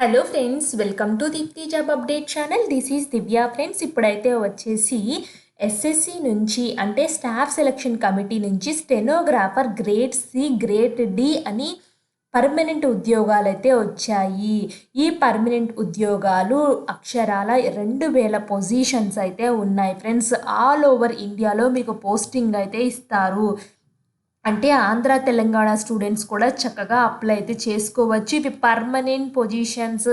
Hello friends welcome to Deepti job update channel this is Divya friends ఇప్పుడైతే వచ్చేసి SSC నుంచి అంటే స్టాఫ్ సెలక్షన్ కమిటీ నుంచి stenographer grade C grade D అని permanent ఉద్యోగాలు అయితే వచ్చాయి. ఈ పర్మనెంట్ ఉద్యోగాలు అక్షరాల రెండు వేల పొజిషన్స్ అయితే ఉన్నాయి ఫ్రెండ్స్ ఆల్ ఓవర్ ఇండియాలో మీకు పోస్టింగ్ అయితే ఇస్తారు. అంటే ఆంధ్ర తెలంగాణ స్టూడెంట్స్ కూడా చక్కగా అప్లై అయితే చేసుకోవచ్చు. ఇవి permanent positions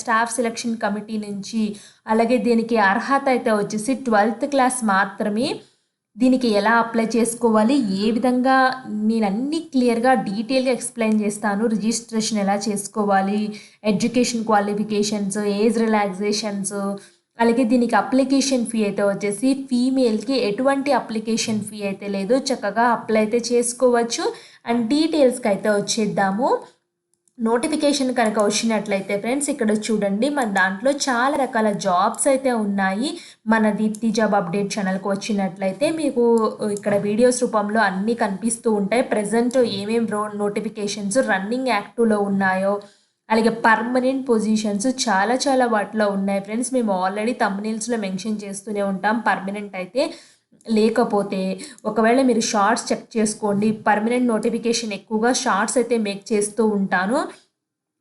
staff selection committee నుంచి అలాగే దీనికి అర్హత అయితే వచ్చేసి ట్వెల్త్ క్లాస్ మాత్రమే దీనికి ఎలా అప్లై చేసుకోవాలి ఏ విధంగా నేను అన్ని క్లియర్గా డీటెయిల్గా ఎక్స్ప్లెయిన్ చేస్తాను రిజిస్ట్రేషన్ ఎలా చేసుకోవాలి ఎడ్యుకేషన్ క్వాలిఫికేషన్స్ ఏజ్ రిలాక్సేషన్స్ అలాగే దీనికి అప్లికేషన్ ఫీ అయితే వచ్చేసి ఫీమేల్కి ఎటువంటి అప్లికేషన్ ఫీ అయితే లేదు. చక్కగా అప్లై అయితే చేసుకోవచ్చు. అండ్ డీటెయిల్స్కి అయితే వచ్చేద్దాము. నోటిఫికేషన్ కనుక వచ్చినట్లయితే ఫ్రెండ్స్ ఇక్కడ చూడండి మన దాంట్లో చాలా రకాల జాబ్స్ అయితే ఉన్నాయి. మన దీప్తి జాబ్ అప్డేట్ ఛానల్కి వచ్చినట్లయితే మీకు ఇక్కడ వీడియోస్ రూపంలో అన్నీ కనిపిస్తూ ఉంటాయి. ప్రజెంట్ ఏమేమి రో నోటిఫికేషన్స్ రన్నింగ్ యాక్టివ్లో ఉన్నాయో అలాగే పర్మనెంట్ పొజిషన్స్ చాలా చాలా వాటిలో ఉన్నాయి ఫ్రెండ్స్ మేము ఆల్రెడీ తమ్నీల్స్లో మెన్షన్ చేస్తూనే ఉంటాం. పర్మనెంట్ అయితే లేకపోతే ఒకవేళ మీరు షార్ట్స్ చెక్ చేసుకోండి. పర్మనెంట్ నోటిఫికేషన్ ఎక్కువగా షార్ట్స్ అయితే మేక్ చేస్తూ ఉంటాను.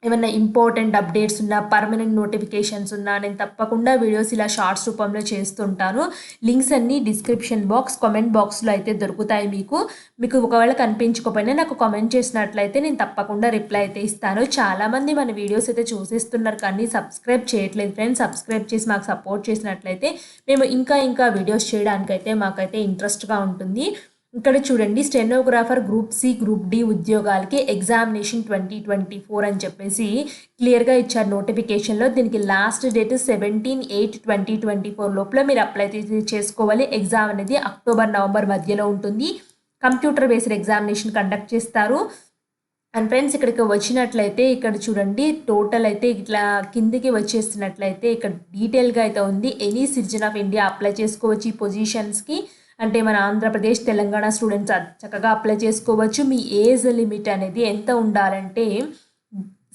ఏమైనా ఇంపార్టెంట్ అప్డేట్స్ ఉన్నా పర్మనెంట్ నోటిఫికేషన్స్ ఉన్నా నేను తప్పకుండా వీడియోస్ ఇలా షార్ట్స్ రూపంలో చేస్తుంటాను. లింక్స్ అన్నీ డిస్క్రిప్షన్ బాక్స్ కామెంట్ బాక్స్లో అయితే దొరుకుతాయి మీకు. మీకు ఒకవేళ కనిపించకపోయినా నాకు కామెంట్ చేసినట్లయితే నేను తప్పకుండా రిప్లై అయితే ఇస్తాను. చాలామంది మన వీడియోస్ అయితే చూసేస్తున్నారు కానీ సబ్స్క్రైబ్ చేయట్లేదు ఫ్రెండ్స్ సబ్స్క్రైబ్ చేసి మాకు సపోర్ట్ చేసినట్లయితే మేము ఇంకా ఇంకా వీడియోస్ చేయడానికైతే మాకైతే ఇంట్రెస్ట్గా ఉంటుంది. ఇక్కడ చూడండి stenographer group C group D ఉద్యోగాలకి ఎగ్జామినేషన్ ట్వంటీ ట్వంటీ ఫోర్ అని చెప్పేసి క్లియర్గా ఇచ్చారు నోటిఫికేషన్లో దీనికి last date seventeen eight twenty twenty four లోపల మీరు అప్లై చేసుకోవాలి. ఎగ్జామ్ అనేది అక్టోబర్ నవంబర్ మధ్యలో ఉంటుంది. కంప్యూటర్ బేస్డ్ ఎగ్జామినేషన్ కండక్ట్ చేస్తారు. అండ్ ఫ్రెండ్స్ ఇక్కడికి వచ్చినట్లయితే ఇక్కడ చూడండి టోటల్ అయితే ఇట్లా కిందికి వచ్చేస్తున్నట్లయితే ఇక్కడ డీటెయిల్గా అయితే ఉంది. Any citizen of India apply చేసుకోవచ్చు ఈ పొజిషన్స్కి. అంటే మన ఆంధ్రప్రదేశ్ తెలంగాణ స్టూడెంట్స్ చక్కగా అప్లై చేసుకోవచ్చు. మీ ఏజ్ లిమిట్ అనేది ఎంత ఉండాలంటే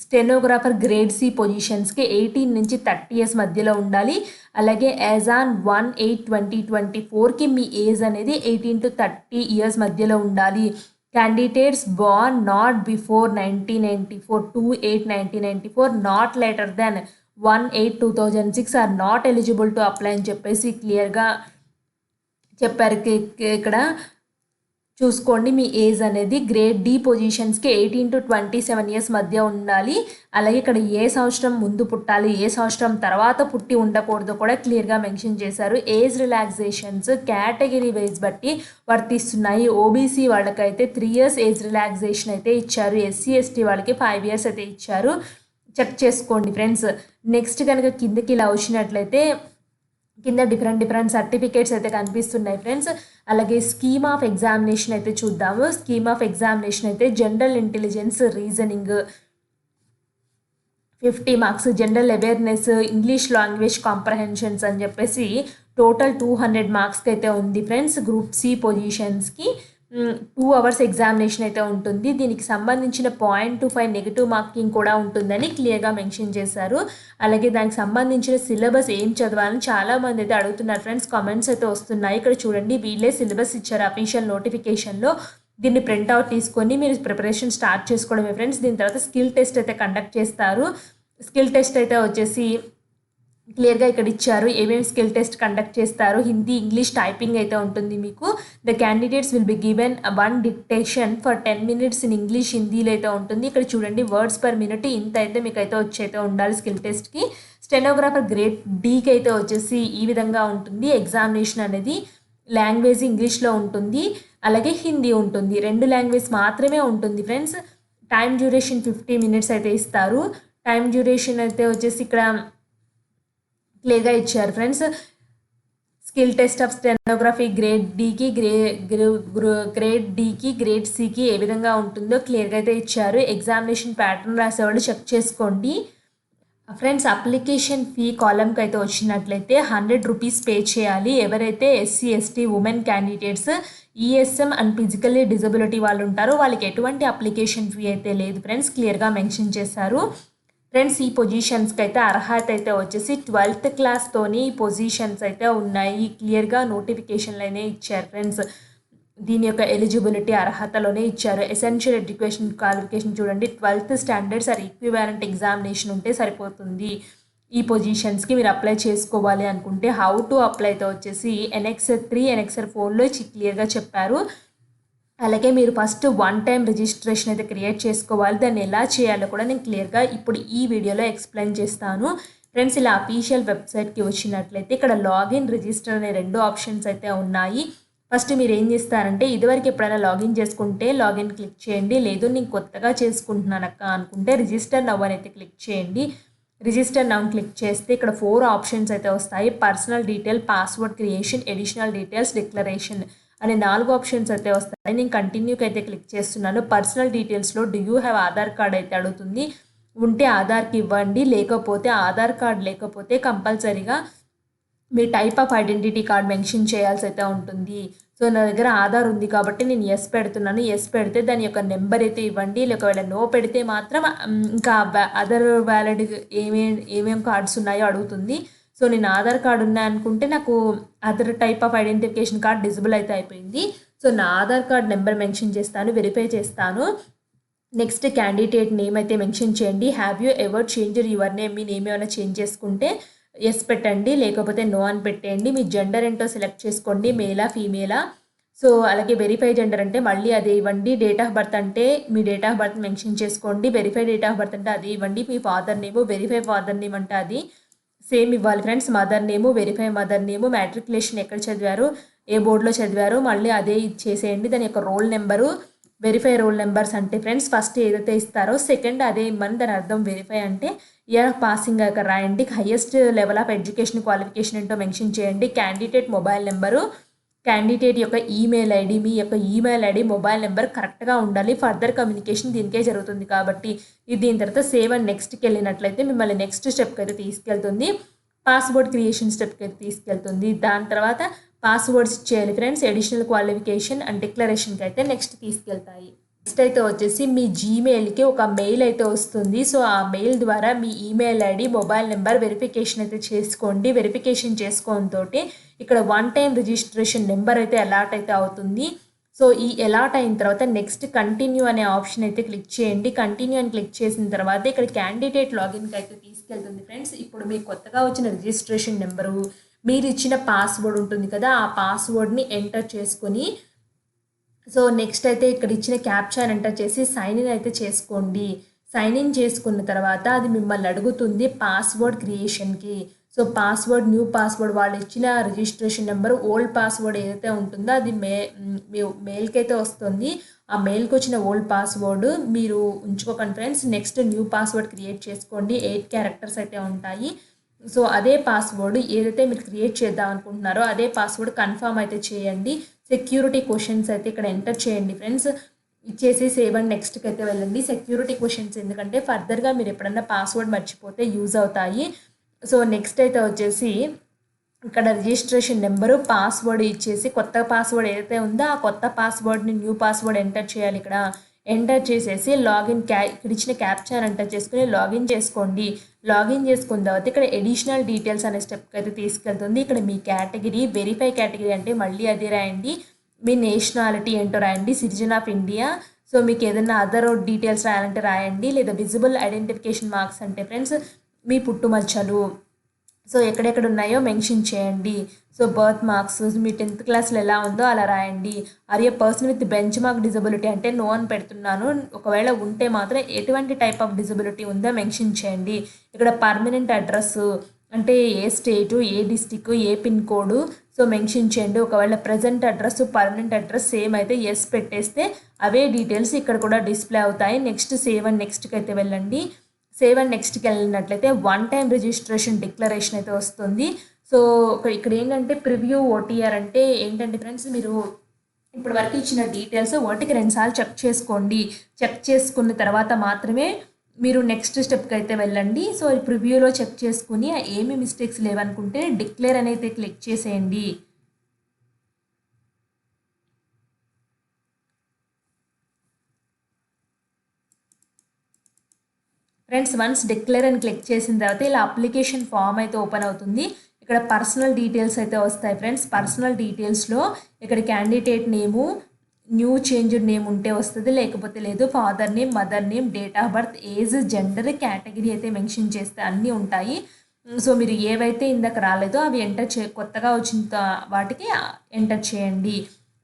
స్టెనోగ్రాఫర్ గ్రేడ్ సి పొజిషన్స్కి ఎయిటీన్ నుంచి థర్టీ ఇయర్స్ మధ్యలో ఉండాలి. అలాగే as on one eight twenty twenty ఫోర్కి మీ ఏజ్ అనేది ఎయిటీన్ టు థర్టీ ఇయర్స్ మధ్యలో ఉండాలి. Candidates born not before nineteen ninety four two eight nineteen ninety four not later than one eight two thousand six are not eligible to apply అని చెప్పేసి క్లియర్గా చెప్పారు ఇక్కడ. చూసుకోండి మీ ఏజ్ అనేది grade D పొజిషన్స్కి eighteen to twenty seven years మధ్య ఉండాలి. అలాగే ఇక్కడ ఏ సంవత్సరం ముందు పుట్టాలి ఏ సంవత్సరం తర్వాత పుట్టి ఉండకూడదు కూడా క్లియర్గా మెన్షన్ చేశారు. ఏజ్ రిలాక్సేషన్స్ కేటగిరీ వైజ్ బట్టి వర్తిస్తున్నాయి. ఓబీసీ వాళ్ళకైతే త్రీ ఇయర్స్ ఏజ్ రిలాక్సేషన్ అయితే ఇచ్చారు. ఎస్సీ ఎస్టీ వాళ్ళకి ఫైవ్ ఇయర్స్ అయితే ఇచ్చారు. చెక్ చేసుకోండి ఫ్రెండ్స్. నెక్స్ట్ కనుక కిందకి ఇలా వచ్చినట్లయితే కింద డిఫరెంట్ డిఫరెంట్ సర్టిఫికేట్స్ అయితే కనిపిస్తున్నాయి ఫ్రెండ్స్ అలాగే స్కీమ్ ఆఫ్ ఎగ్జామినేషన్ అయితే చూద్దాము. స్కీమ్ ఆఫ్ ఎగ్జామినేషన్ అయితే general intelligence reasoning fifty marks general awareness English language comprehensions అని చెప్పేసి టోటల్ టూ హండ్రెడ్ మార్క్స్కి అయితే ఉంది ఫ్రెండ్స్ గ్రూప్ సి పొజిషన్స్కి టూ అవర్స్ ఎగ్జామినేషన్ అయితే ఉంటుంది. దీనికి సంబంధించిన point to five negative marking కూడా ఉంటుందని క్లియర్గా మెన్షన్ చేశారు. అలాగే దానికి సంబంధించిన సిలబస్ ఏం చదవాలని చాలామంది అయితే అడుగుతున్నారు. ఫ్రెండ్స్ కామెంట్స్ అయితే వస్తున్నాయి. ఇక్కడ చూడండి వీళ్ళే సిలబస్ ఇచ్చారు అఫీషియల్ నోటిఫికేషన్లో. దీన్ని ప్రింట్అవుట్ తీసుకొని మీరు ప్రిపరేషన్ స్టార్ట్ చేసుకోవడమే. ఫ్రెండ్స్ దీని తర్వాత స్కిల్ టెస్ట్ అయితే కండక్ట్ చేస్తారు. స్కిల్ టెస్ట్ అయితే వచ్చేసి క్లియర్గా ఇక్కడ ఇచ్చారు. ఏమేమి స్కిల్ టెస్ట్ కండక్ట్ చేస్తారు? హిందీ ఇంగ్లీష్ టైపింగ్ అయితే ఉంటుంది మీకు. The candidates will be given one dictation for ten minutes in English హిందీలో అయితే ఉంటుంది. ఇక్కడ చూడండి వర్డ్స్ పర్ మినిట్ ఇంత అయితే మీకు అయితే వచ్చి అయితే ఉండాలి స్కిల్ టెస్ట్కి. స్టెనోగ్రాఫర్ గ్రేడ్ డీకి అయితే వచ్చేసి ఈ విధంగా ఉంటుంది. ఎగ్జామినేషన్ అనేది లాంగ్వేజ్ ఇంగ్లీష్లో ఉంటుంది. అలాగే హిందీ ఉంటుంది. రెండు లాంగ్వేజ్ మాత్రమే ఉంటుంది friends. Time duration fifty minutes అయితే ఇస్తారు. టైం డ్యూరేషన్ అయితే వచ్చేసి ఇక్కడ క్లియర్గా ఇచ్చారు. Friends skill test of stenography grade డికి గ్రే గ్రేడ్ డికి గ్రేడ్ సికి ఏ విధంగా ఉంటుందో క్లియర్గా అయితే ఇచ్చారు. ఎగ్జామినేషన్ ప్యాటర్న్ రాసేవాళ్ళు చెక్ చేసుకోండి. ఫ్రెండ్స్ అప్లికేషన్ ఫీ కాలంకి అయితే వచ్చినట్లయితే హండ్రెడ్ రూపీస్ పే చేయాలి. ఎవరైతే SC ST women candidates ESM and physically disability వాళ్ళు ఉంటారో వాళ్ళకి ఎటువంటి అప్లికేషన్ ఫీ అయితే లేదు. ఫ్రెండ్స్ క్లియర్గా మెన్షన్ చేశారు. ఫ్రెండ్స్ ఈ పొజిషన్స్కి అయితే అర్హత అయితే వచ్చేసి ట్వెల్త్ క్లాస్తోని ఈ పొజిషన్స్ అయితే ఉన్నాయి. క్లియర్గా నోటిఫికేషన్లు అయినా ఇచ్చారు ఫ్రెండ్స్ దీని యొక్క ఎలిజిబిలిటీ అర్హతలోనే ఇచ్చారు. ఎసెన్షియల్ ఎడ్యుకేషన్ క్వాలిఫికేషన్ చూడండి. Twelfth standards or equivalent examination ఉంటే సరిపోతుంది. ఈ పొజిషన్స్కి మీరు అప్లై చేసుకోవాలి అనుకుంటే హౌ టు అప్లై అయితే వచ్చేసి ఎన్ఎక్స్ త్రీ ఎన్ఎక్స్ఆర్ ఫోర్లో క్లియర్గా చెప్పారు. అలాగే మీరు ఫస్ట్ వన్ టైం రిజిస్ట్రేషన్ అయితే క్రియేట్ చేసుకోవాలి. దాన్ని ఎలా చేయాలో కూడా నేను క్లియర్గా ఇప్పుడు ఈ వీడియోలో ఎక్స్ప్లెయిన్ చేస్తాను. ఫ్రెండ్స్ ఇలా అఫీషియల్ వెబ్సైట్కి వచ్చినట్లయితే ఇక్కడ లాగిన్ రిజిస్టర్ అనే రెండు ఆప్షన్స్ అయితే ఉన్నాయి. ఫస్ట్ మీరు ఏం చేస్తారంటే ఇదివరకు ఎప్పుడైనా లాగిన్ చేసుకుంటే లాగిన్ క్లిక్ చేయండి. లేదు నేను కొత్తగా చేసుకుంటున్నాను అక్క అనుకుంటే రిజిస్టర్ నవ్ అని అయితే క్లిక్ చేయండి. రిజిస్టర్ నవ్ క్లిక్ చేస్తే ఇక్కడ ఫోర్ ఆప్షన్స్ అయితే వస్తాయి. Personal detail password creation additional details declaration. అనే నాలుగు ఆప్షన్స్ అయితే వస్తాయి. నేను కంటిన్యూకి అయితే క్లిక్ చేస్తున్నాను. Personal డీటెయిల్స్లో do you have Aadhaar card అయితే అడుగుతుంది. ఉంటే ఆధార్కి ఇవ్వండి. లేకపోతే ఆధార్ కార్డ్ లేకపోతే కంపల్సరీగా మీ type of identity card mention చేయాల్సి అయితే ఉంటుంది. సో నా దగ్గర ఆధార్ ఉంది కాబట్టి నేను ఎస్ పెడుతున్నాను. ఎస్ పెడితే దాని యొక్క నెంబర్ అయితే ఇవ్వండి. ఒకవేళ నో పెడితే మాత్రం ఇంకా అదర్ వ్యాలిడ్ ఏమేమి ఏమేమి కార్డ్స్ ఉన్నాయో అడుగుతుంది. సో నేను ఆధార్ కార్డు ఉన్నా అనుకుంటే నాకు other type of identification card divisible అయితే అయిపోయింది. సో నా ఆధార్ కార్డ్ నెంబర్ మెన్షన్ చేస్తాను వెరిఫై చేస్తాను. నెక్స్ట్ క్యాండిడేట్ నేమ్ అయితే మెన్షన్ చేయండి. Have you ever change your name? Me name ఏమైనా చేంజ్ చేసుకుంటే ఎస్ పెట్టండి. లేకపోతే నో అని పెట్టేయండి. మీ జెండర్ ఏంటో సెలెక్ట్ చేసుకోండి. మేలా ఫీమేలా సో అలాగే వెరిఫై జెండర్ అంటే మళ్ళీ అదే ఇవ్వండి. డేట్ ఆఫ్ బర్త్ అంటే మీ డేట్ ఆఫ్ బర్త్ మెన్షన్ చేసుకోండి. వెరిఫై డేట్ ఆఫ్ బర్త్ అంటే అది ఇవ్వండి. మీ father name verify father name అంటే అది. సేమ్ ఇవ్వాలి friends. Mother name verify mother name matriculation ఎక్కడ చదివారు ఏ బోర్డులో చదివారు మళ్ళీ అదే ఇచ్చేసేయండి దాని యొక్క roll number verify roll numbers అంటే ఫ్రెండ్స్ ఫస్ట్ ఏదైతే ఇస్తారో సెకండ్ అదే ఇమ్మని దాని అర్థం వెరిఫై అంటే ఇయర్ ఆఫ్ పాసింగ్ అక్కడ రాయండి. Highest level of education qualification ఏంటో మెన్షన్ చేయండి. క్యాండిడేట్ మొబైల్ నెంబరు క్యాండిడేట్ యొక్క ఈమెయిల్ ఐడి మీ యొక్క ఈమెయిల్ ఐడి మొబైల్ నెంబర్ కరెక్ట్గా ఉండాలి. ఫర్దర్ కమ్యూనికేషన్ దీనికే జరుగుతుంది కాబట్టి ఇది దీని తర్వాత సేవ్ అండ్ నెక్స్ట్కి వెళ్ళినట్లయితే మిమ్మల్ని నెక్స్ట్ స్టెప్కి అయితే తీసుకెళ్తుంది. పాస్వర్డ్ క్రియేషన్ స్టెప్కి అయితే తీసుకెళ్తుంది. దాని తర్వాత పాస్వర్డ్స్ ఇచ్చేయాలి ఫ్రెండ్స్ ఎడిషనల్ క్వాలిఫికేషన్ అండ్ డిక్లరేషన్కి అయితే నెక్స్ట్ తీసుకెళ్తాయి. నెక్స్ట్ అయితే వచ్చేసి మీ జీమెయిల్కి ఒక మెయిల్ అయితే వస్తుంది. సో ఆ మెయిల్ ద్వారా మీ email ID mobile number verification అయితే చేసుకోండి. వెరిఫికేషన్ తోటి ఇక్కడ వన్ టైం రిజిస్ట్రేషన్ నెంబర్ అయితే అలాట్ అయితే అవుతుంది. సో ఈ అలాట్ అయిన తర్వాత నెక్స్ట్ కంటిన్యూ అనే ఆప్షన్ అయితే క్లిక్ చేయండి. కంటిన్యూ అని క్లిక్ చేసిన తర్వాత ఇక్కడ క్యాండిడేట్ లాగిన్కి అయితే తీసుకెళ్తుంది ఫ్రెండ్స్ ఇప్పుడు మీకు కొత్తగా వచ్చిన రిజిస్ట్రేషన్ నెంబరు మీరు ఇచ్చిన పాస్వర్డ్ ఉంటుంది కదా ఆ పాస్వర్డ్ని ఎంటర్ చేసుకొని సో నెక్స్ట్ అయితే ఇక్కడ ఇచ్చిన క్యాప్చాన్ ఎంటర్ చేసి సైన్ ఇన్ అయితే చేసుకోండి. సైన్ ఇన్ చేసుకున్న తర్వాత అది మిమ్మల్ని అడుగుతుంది పాస్వర్డ్ క్రియేషన్కి సో పాస్వర్డ్ న్యూ పాస్వర్డ్ వాళ్ళు ఇచ్చిన రిజిస్ట్రేషన్ నెంబర్ ఓల్డ్ పాస్వర్డ్ ఏదైతే ఉంటుందో అది మే మీ మెయిల్కి అయితే వస్తుంది. ఆ మెయిల్కి వచ్చిన ఓల్డ్ పాస్వర్డ్ మీరు ఉంచుకోకండి friends next new password create చేసుకోండి. ఎయిట్ క్యారెక్టర్స్ అయితే ఉంటాయి. సో అదే పాస్వర్డ్ ఏదైతే మీరు క్రియేట్ చేద్దాం అనుకుంటున్నారో అదే పాస్వర్డ్ కన్ఫర్మ్ అయితే చేయండి. సెక్యూరిటీ క్వశ్చన్స్ అయితే ఇక్కడ ఎంటర్ చేయండి ఫ్రెండ్స్. ఇచ్చేసి సేవ్ అండ్ నెక్స్ట్కి అయితే వెళ్ళండి. సెక్యూరిటీ క్వశ్చన్స్ ఎందుకంటే ఫర్దర్గా మీరు ఎప్పుడన్నా పాస్వర్డ్ మర్చిపోతే యూజ్ అవుతాయి. సో నెక్స్ట్ అయితే వచ్చేసి ఇక్కడ రిజిస్ట్రేషన్ నెంబరు పాస్వర్డ్ ఇచ్చేసి కొత్త పాస్వర్డ్ ఏదైతే ఉందో ఆ కొత్త పాస్వర్డ్ని న్యూ పాస్వర్డ్ ఎంటర్ చేయాలి ఇక్కడ. ఎంటర్ చేసేసి లాగిన్ క్యా ఇక్కడ ఇచ్చిన క్యాప్చర్ ఎంటర్ చేసుకుని లాగిన్ చేసుకోండి. లాగిన్ చేసుకున్న తర్వాత ఇక్కడ ఎడిషనల్ డీటెయిల్స్ అనే స్టెప్కి అయితే తీసుకెళ్తుంది. ఇక్కడ మీ కేటగిరీ వెరిఫై కేటగిరీ అంటే మళ్ళీ అది రాయండి. మీ నేషనాలిటీ ఏంటో రాయండి. సిటిజన్ ఆఫ్ ఇండియా సో మీకు ఏదైనా అదర్ డీటెయిల్స్ రాయాలంటే రాయండి. లేదా విజిబుల్ ఐడెంటిఫికేషన్ మార్క్స్ అంటే ఫ్రెండ్స్ మీ పుట్టుమచ్చలు సో ఎక్కడెక్కడ ఉన్నాయో మెన్షన్ చేయండి. సో బర్త్ మార్క్స్ మీ టెన్త్ క్లాస్లో ఎలా ఉందో అలా రాయండి. Are a person with benchmark disability అంటే నో అని పెడుతున్నాను. ఒకవేళ ఉంటే మాత్రం ఎటువంటి టైప్ ఆఫ్ డిజబిలిటీ ఉందో మెన్షన్ చేయండి. ఇక్కడ పర్మనెంట్ అడ్రస్ అంటే ఏ స్టేటు ఏ డిస్టిక్ ఏ పిన్ కోడ్ సో మెన్షన్ చేయండి. ఒకవేళ present address permanent address same అయితే ఎస్ పెట్టేస్తే అవే డీటెయిల్స్ ఇక్కడ కూడా డిస్ప్లే అవుతాయి. నెక్స్ట్ సేవ్ అండ్ నెక్స్ట్కి అయితే వెళ్ళండి. సేవ్ అండ్ నెక్స్ట్కి వెళ్ళినట్లయితే వన్ టైం రిజిస్ట్రేషన్ డిక్లరేషన్ అయితే వస్తుంది. సో ఇక్కడ ఏంటంటే ప్రివ్యూ ఓటీఆర్ అంటే ఏంటంటే ఫ్రెండ్స్ మీరు ఇప్పుడు వరకు ఇచ్చిన డీటెయిల్స్ ఒకటికి రెండుసార్లు చెక్ చేసుకోండి. చెక్ చేసుకున్న తర్వాత మాత్రమే మీరు నెక్స్ట్ స్టెప్కి అయితే వెళ్ళండి. సో ప్రివ్యూలో చెక్ చేసుకుని ఏమి మిస్టేక్స్ లేవనుకుంటే డిక్లేర్ అనేది క్లిక్ చేసేయండి. ఫ్రెండ్స్ వన్స్ డిక్లేర్ అని క్లిక్ చేసిన తర్వాత ఇలా అప్లికేషన్ ఫామ్ అయితే ఓపెన్ అవుతుంది. ఇక్కడ పర్సనల్ డీటెయిల్స్ అయితే వస్తాయి ఫ్రెండ్స్ పర్సనల్ డీటెయిల్స్లో ఇక్కడ candidate name new change name ఉంటే వస్తుంది లేకపోతే లేదు father name mother name date of birth age gender category అయితే మెన్షన్ చేస్తే అన్నీ ఉంటాయి. సో మీరు ఏవైతే ఇందాక రాలేదో అవి ఎంటర్ చే కొత్తగా వచ్చిన వాటికి ఎంటర్ చేయండి.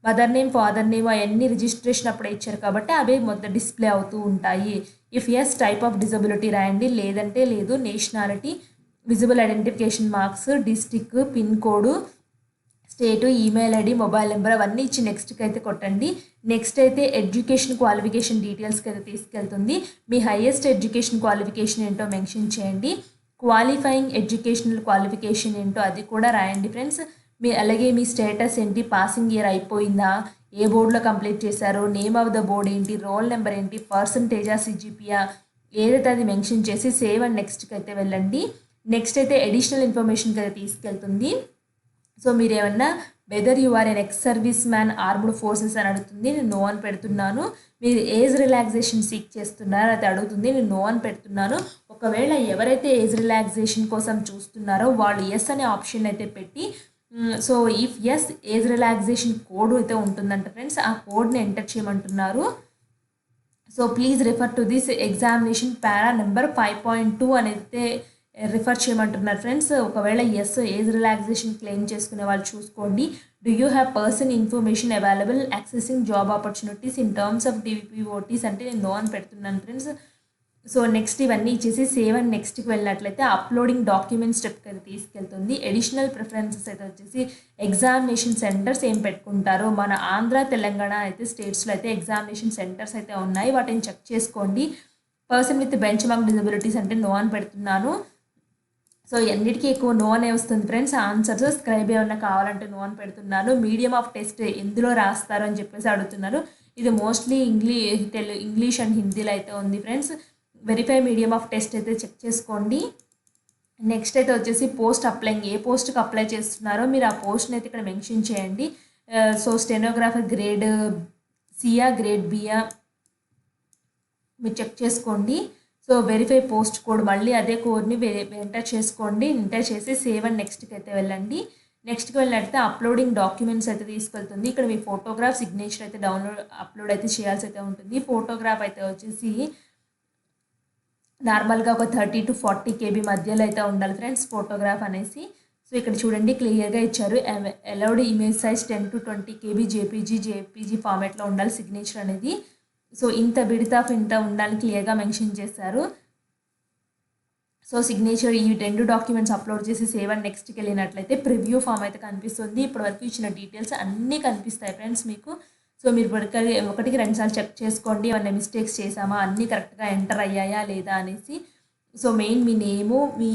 మదర్ నేమ్ ఫాదర్ నేమ్ అవన్నీ రిజిస్ట్రేషన్ అప్పుడే ఇచ్చారు కాబట్టి అవి మొత్తం డిస్ప్లే అవుతూ ఉంటాయి. If yes type of disability రాయండి. లేదంటే లేదు nationality visible identification marks district pin code state email ID mobile number అవన్నీ ఇచ్చి నెక్స్ట్కి అయితే కొట్టండి. నెక్స్ట్ అయితే ఎడ్యుకేషన్ క్వాలిఫికేషన్ డీటెయిల్స్కి అయితే తీసుకెళ్తుంది. మీ హైయెస్ట్ ఎడ్యుకేషన్ క్వాలిఫికేషన్ ఏంటో మెన్షన్ చేయండి. క్వాలిఫైయింగ్ ఎడ్యుకేషనల్ క్వాలిఫికేషన్ ఏంటో అది కూడా రాయండి ఫ్రెండ్స్ మీ అలాగే మీ స్టేటస్ ఏంటి? పాసింగ్ ఇయర్ అయిపోయిందా? ఏ బోర్డులో కంప్లీట్ చేశారో నేమ్ ఆఫ్ ద బోర్డ్ ఏంటి రోల్ నెంబర్ ఏంటి పర్సంటేజా సిజిపియా ఏదైతే అది మెన్షన్ చేసి సేవ్ అండ్ నెక్స్ట్కి అయితే వెళ్ళండి. నెక్స్ట్ అయితే అడిషనల్ ఇన్ఫర్మేషన్కి అయితే తీసుకెళ్తుంది. సో మీరు ఏమన్నా whether you are an ex serviceman armed forces అని అడుగుతుంది నేను నో అని పెడుతున్నాను. మీరు ఏజ్ రిలాక్సేషన్ సీక్ చేస్తున్నారో అది అడుగుతుంది నేను నో అని పెడుతున్నాను. ఒకవేళ ఎవరైతే ఏజ్ రిలాక్సేషన్ కోసం చూస్తున్నారో వాళ్ళు ఎస్ అనే ఆప్షన్ అయితే పెట్టి so if yes age relaxation code అయితే ఉంటుందంట ఫ్రెండ్స్ ఆ కోడ్ని ఎంటర్ చేయమంటున్నారు. So please refer to this examination para number five point two అనేది రిఫర్ చేయమంటున్నారు ఫ్రెండ్స్ ఒకవేళ ఎస్ ఏజ్ రిలాక్సేషన్ క్లెయిమ్ చేసుకునే వాళ్ళు చూసుకోండి. Do you have person information available accessing job opportunities in terms of డివిపిఓటీస్ అంటే నేను నో అని పెడుతున్నాను ఫ్రెండ్స్ సో నెక్స్ట్ ఇవన్నీ ఇచ్చేసి సేవ్ అండ్ నెక్స్ట్కి వెళ్ళినట్లయితే అప్లోడింగ్ డాక్యుమెంట్ స్టెప్కి అయితే తీసుకెళ్తుంది. అడిషనల్ ప్రిఫరెన్సెస్ అయితే వచ్చేసి ఎగ్జామినేషన్ సెంటర్స్ ఏం పెట్టుకుంటారో మన ఆంధ్ర తెలంగాణ అయితే స్టేట్స్లో అయితే ఎగ్జామినేషన్ సెంటర్స్ అయితే ఉన్నాయి. వాటిని చెక్ చేసుకోండి. Person with bench mark disabilities అంటే నో అని పెడుతున్నాను. సో ఎన్నిటికీ ఎక్కువ నో అనే వస్తుంది ఫ్రెండ్స్ ఆన్సర్స్ స్క్రైబ్ ఏమన్నా కావాలంటే నో అని పెడుతున్నాను. మీడియం ఆఫ్ టెస్ట్ ఎందులో రాస్తారు అని చెప్పేసి అడుగుతున్నారు. ఇది మోస్ట్లీ ఇంగ్లీ తెలు ఇంగ్లీష్ అండ్ హిందీలో అయితే ఉంది friends verify medium of test అయితే చెక్ చేసుకోండి. నెక్స్ట్ అయితే వచ్చేసి పోస్ట్ అప్లైంగ్ ఏ పోస్ట్కి అప్లై చేస్తున్నారో మీరు ఆ పోస్ట్ని అయితే ఇక్కడ మెన్షన్ చేయండి. సో స్టెనోగ్రాఫర్ గ్రేడ్ సియా గ్రేడ్ బియా మీరు చెక్ చేసుకోండి. సో వెరిఫై పోస్ట్ కోడ్ మళ్ళీ అదే కోడ్ని ఎంటర్ చేసుకోండి. ఎంటర్ చేసి సేవ్ అండ్ నెక్స్ట్కి అయితే వెళ్ళండి. నెక్స్ట్కి వెళ్ళినట్లయితే అప్లోడింగ్ డాక్యుమెంట్స్ అయితే తీసుకెళ్తుంది. ఇక్కడ మీ ఫోటోగ్రాఫ్ సిగ్నేచర్ అయితే డౌన్లోడ్ అప్లోడ్ అయితే చేయాల్సి అయితే ఉంటుంది. ఫోటోగ్రాఫ్ అయితే వచ్చేసి నార్మల్గా ఒక థర్టీ టు ఫార్టీ కేబీ మధ్యలో అయితే ఉండాలి ఫ్రెండ్స్ ఫోటోగ్రాఫ్ అనేసి. సో ఇక్కడ చూడండి క్లియర్గా ఇచ్చారు. Allowed image size ten to twenty KB JPG JPG ఫార్మేట్లో ఉండాలి సిగ్నేచర్ అనేది. సో ఇంత బిడ్త్ ఆఫ్ ఇంత ఉండాలని క్లియర్గా మెన్షన్ చేశారు. సో సిగ్నేచర్ ఈ రెండు డాక్యుమెంట్స్ అప్లోడ్ చేసి సేవ్ అండ్ నెక్స్ట్కి వెళ్ళినట్లయితే ప్రివ్యూ ఫామ్ అయితే కనిపిస్తుంది. ఇప్పటివరకు ఇచ్చిన డీటెయిల్స్ అన్నీ కనిపిస్తాయి ఫ్రెండ్స్ మీకు. సో మీరు ఇప్పటికీ ఒకటికి రెండుసార్లు చెక్ చేసుకోండి ఏమన్నా మిస్టేక్స్ చేసామా అన్నీ కరెక్ట్గా ఎంటర్ అయ్యాయా లేదా అనేసి. సో మెయిన్ మీ నేము మీ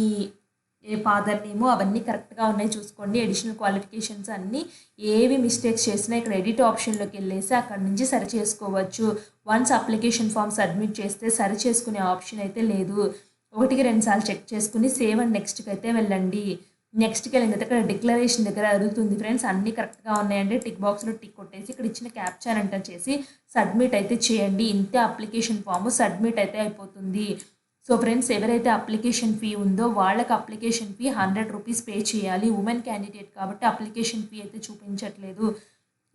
ఏ ఫాదర్ నేము అవన్నీ కరెక్ట్గా ఉన్నాయి చూసుకోండి. అడిషనల్ క్వాలిఫికేషన్స్ అన్నీ ఏవి మిస్టేక్స్ చేసినా ఇక్కడ ఎడిట్ ఆప్షన్లోకి వెళ్ళేసి అక్కడ నుంచి సరి చేసుకోవచ్చు. వన్స్ అప్లికేషన్ ఫామ్ సబ్మిట్ చేస్తే సరి చేసుకునే ఆప్షన్ అయితే లేదు. ఒకటికి రెండు సార్లు చెక్ చేసుకుని సేవ్ అండ్ నెక్స్ట్కి అయితే వెళ్ళండి. నెక్స్ట్కి వెళ్ళిన తర్వాత ఇక్కడ డిక్లరేషన్ దగ్గర అడుగుతుంది ఫ్రెండ్స్ అన్నీ కరెక్ట్గా ఉన్నాయండి. టిక్ బాక్స్లో టిక్ కొట్టేసి ఇక్కడ ఇచ్చిన క్యాప్చర్ ఎంటర్ చేసి సబ్మిట్ అయితే చేయండి. ఇంతే అప్లికేషన్ ఫామ్ సబ్మిట్ అయితే అయిపోతుంది. సో ఫ్రెండ్స్ ఎవరైతే అప్లికేషన్ ఫీ ఉందో వాళ్ళకి application fee hundred rupees pay చేయాలి. ఉమెన్ క్యాండిడేట్ కాబట్టి అప్లికేషన్ ఫీ అయితే చూపించట్లేదు.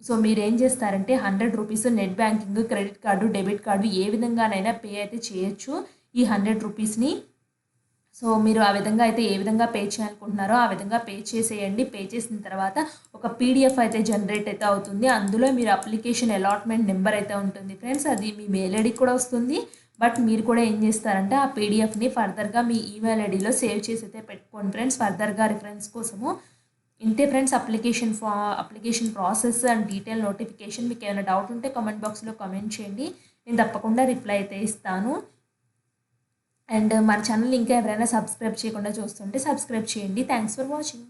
సో మీరు ఏం చేస్తారంటే hundred rupees net banking credit card debit card ఏ విధంగానైనా పే అయితే చేయొచ్చు. ఈ హండ్రెడ్ రూపీస్ని సో మీరు ఆ విధంగా అయితే ఏ విధంగా పే చేయాలనుకుంటున్నారో ఆ విధంగా పే చేసేయండి. పే చేసిన తర్వాత ఒక పీడిఎఫ్ అయితే జనరేట్ అయితే అవుతుంది. అందులో మీరు అప్లికేషన్ అలాట్మెంట్ నెంబర్ అయితే ఉంటుంది ఫ్రెండ్స్ అది మీ మెయిల్ ఐడికి కూడా వస్తుంది. బట్ మీరు కూడా ఏం చేస్తారంటే ఆ పీడిఎఫ్ని ఫర్దర్గా మీ ఈమెయిల్ ఐడిలో సేవ్ చేసి అయితే పెట్టుకోండి ఫ్రెండ్స్ ఫర్దర్గా రిఫరెన్స్ కోసము. ఇంతే ఫ్రెండ్స్ అప్లికేషన్ ఫా application process and detail notification మీకు ఏమైనా డౌట్ ఉంటే కామెంట్ బాక్స్లో కామెంట్ చేయండి. నేను తప్పకుండా రిప్లై అయితే ఇస్తాను. అండ్ మన ఛానల్ ఇంకా ఎవరైనా సబ్స్క్రైబ్ చేయకుండా చూస్తుంటే సబ్స్క్రైబ్ చేయండి. Thanks for watching